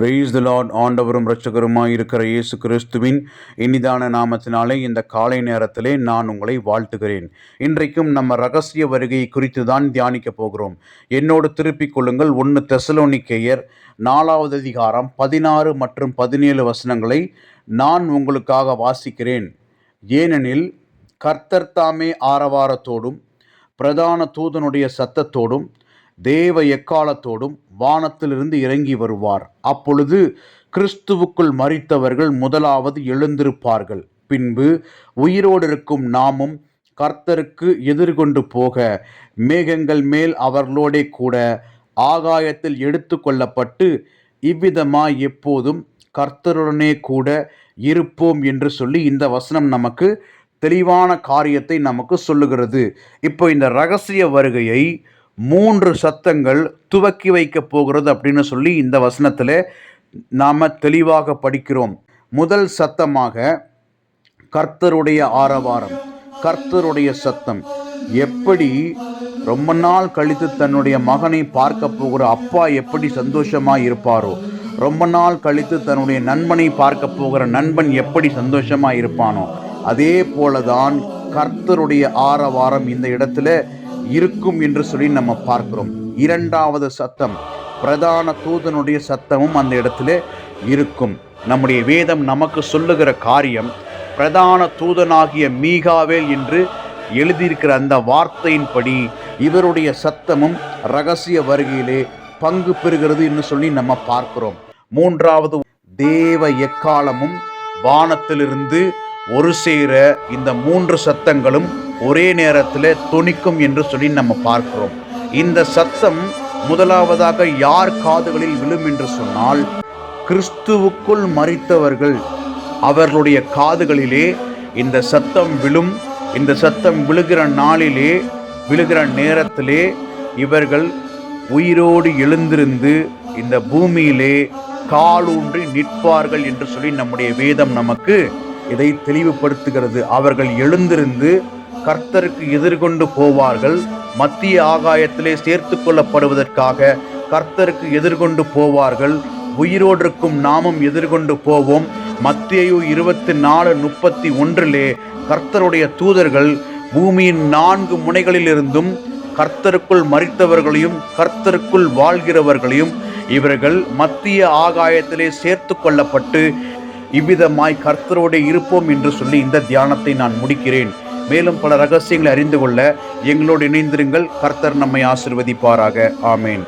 Brace த Lord ஆண்டவரும் இரட்சகருமாய் இருக்கிற இயேசு கிறிஸ்துவின் இனிதான நாமத்தினாலே இந்த காலை நேரத்திலே நான் உங்களை வாழ்த்துகிறேன். இன்றைக்கும் நம்ம ரகசிய வருகை குறித்து தான் தியானிக்க போகிறோம். என்னோடு திருப்பிக் கொள்ளுங்கள் ஒன்று தெசலோனிக்கேயர் நாலாவது அதிகாரம் பதினாறு மற்றும் பதினேழு வசனங்களை நான் உங்களுக்காக வாசிக்கிறேன். ஏனெனில் கர்த்தர்தாமே ஆரவாரத்தோடும் பிரதான தூதனுடைய சத்தத்தோடும் தேவ எக்காலத்தோடும் வானத்திலிருந்து இறங்கி வருவார். அப்பொழுது கிறிஸ்துவுக்குள் மறித்தவர்கள் முதலாவது எழுந்திருப்பார்கள். பின்பு உயிரோடு இருக்கும் நாமும் கர்த்தருக்கு எதிர்கொண்டு போக மேகங்கள் மேல் அவர்களோடே கூட ஆகாயத்தில் எடுத்து கொள்ளப்பட்டு இவ்விதமாய் எப்போதும் கர்த்தருடனே கூட இருப்போம் என்று சொல்லி இந்த வசனம் நமக்கு தெளிவான காரியத்தை நமக்கு சொல்லுகிறது. இப்போ இந்த ரகசிய வருகையை மூன்று சத்தங்கள் துவக்கி வைக்கப் போகிறது அப்படின்னு சொல்லி இந்த வசனத்தில் நாம் தெளிவாக படிக்கிறோம். முதல் சத்தமாக கர்த்தருடைய ஆரவாரம் கர்த்தருடைய சத்தம். எப்படி ரொம்ப நாள் கழித்து தன்னுடைய மகனை பார்க்க போகிற அப்பா எப்படி சந்தோஷமாக இருப்பாரோ ரொம்ப நாள் கழித்து தன்னுடைய நண்பனை பார்க்க போகிற நண்பன் எப்படி சந்தோஷமாக இருப்பானோ அதே போல தான் கர்த்தருடைய ஆரவாரம் இந்த இடத்துல இருக்கும் என்று சொல்லி நம்ம பார்க்கிறோம். இரண்டாவது சத்தம் பிரதான தூதனுடைய சத்தமும் அந்த இடத்துல இருக்கும். நம்முடைய வேதம் நமக்கு சொல்லுகிற காரியம் பிரதான தூதனாகிய மீகாவேல் என்று எழுதியிருக்கிற அந்த வார்த்தையின்படி இவருடைய சத்தமும் ரகசிய வருகையிலே பங்கு பெறுகிறது என்று சொல்லி நம்ம பார்க்கிறோம். மூன்றாவது தேவ எக்காலமும் வானத்திலிருந்து ஒரு சேர இந்த மூன்று சத்தங்களும் ஒரே நேரத்தில் துணிக்கும் என்று சொல்லி நம்ம பார்க்கிறோம். இந்த சத்தம் முதலாவதாக யார் காதுகளில் விழும் என்று சொன்னால் கிறிஸ்துவுக்குள் மறித்தவர்கள் அவர்களுடைய காதுகளிலே இந்த சத்தம் விழும் இந்த சத்தம் விழுகிற நாளிலே விழுகிற நேரத்திலே இவர்கள் உயிரோடு எழுந்திருந்து இந்த பூமியிலே காலூன்றி நிற்பார்கள் என்று சொல்லி நம்முடைய வேதம் நமக்கு இதை தெளிவுபடுத்துகிறது. அவர்கள் எழுந்திருந்து கர்த்தருக்கு எதிர்கொண்டு போவார்கள். மத்திய ஆகாயத்திலே சேர்த்து கொள்ளப்படுவதற்காக கர்த்தருக்கு எதிர்கொண்டு போவார்கள். உயிரோடு இருக்கும் நாமும் எதிர்கொண்டு போவோம். மத்தியு இருபத்தி நாலு முப்பத்தி ஒன்றிலே கர்த்தருடைய தூதர்கள் பூமியின் நான்கு முனைகளிலிருந்தும் கர்த்தருக்குள் மறித்தவர்களையும் கர்த்தருக்குள் வாழ்கிறவர்களையும் இவர்கள் மத்திய ஆகாயத்திலே சேர்த்து கொள்ளப்பட்டு இவ்விதமாய் கர்த்தரோடு இருப்போம் என்று சொல்லி இந்த தியானத்தை நான் முடிக்கிறேன். மேலும் பல ரகசியங்களை அறிந்து கொள்ள எங்களோடு இணைந்திருங்கள். கர்த்தர் நம்மை ஆசிர்வதிப்பாராக. ஆமேன்.